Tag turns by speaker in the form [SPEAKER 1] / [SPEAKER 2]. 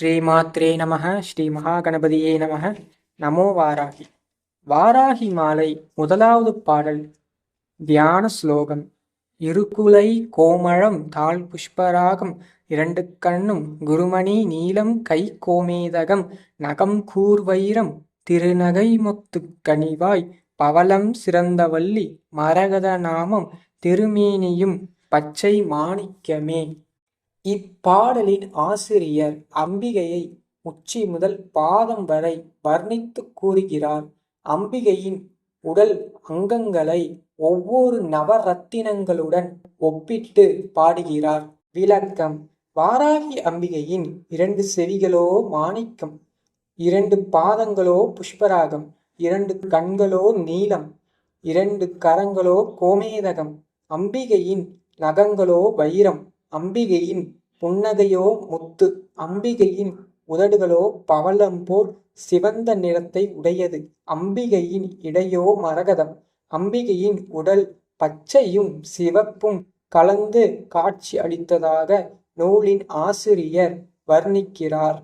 [SPEAKER 1] ஸ்ரீமாத்ரே நமக ஸ்ரீ மகாகணபதியே நமக. நமோ வாராகி. வாராகி மாலை முதலாவது பாடல் தியான ஸ்லோகம். இருக்குலை கோமழம் தாழ் புஷ்பராகம் இரண்டு கண்ணும் குருமணி நீலம் கை கோமேதகம். நகம் கூர்வைரம் திருநகை முத்துக் கனிவாய். பவளம் சிறந்தவல்லி மரகத நாமம் திருமேனியும் பச்சை மாணிக்கமே. இப்பாடலின் ஆசிரியர் அம்பிகையை உச்சி முதல் பாதம் வரை வர்ணித்துக் கூறுகிறார். அம்பிகையின் உடல் அங்கங்களை ஒவ்வொரு நவரத்தினங்களுடன் ஒப்பிட்டு பாடுகிறார். விளக்கம். வாராகி அம்பிகையின் இரண்டு செவிகளோ மாணிக்கம் இரண்டு பாதங்களோ புஷ்பராகம் இரண்டு கண்களோ நீலம் இரண்டு கரங்களோ கோமேதகம் அம்பிகையின் நகங்களோ வைரம். அம்பிகையின் புன்னகையோ முத்து அம்பிகையின் உதடுகளோ பவளம் போல் சிவந்த நிறத்தை உடையது. அம்பிகையின் இடையோ மரகதம் அம்பிகையின் உடல் பச்சையும் சிவப்பும் கலந்து காட்சி அளித்ததாக நூலின் ஆசிரியர் வர்ணிக்கிறார்.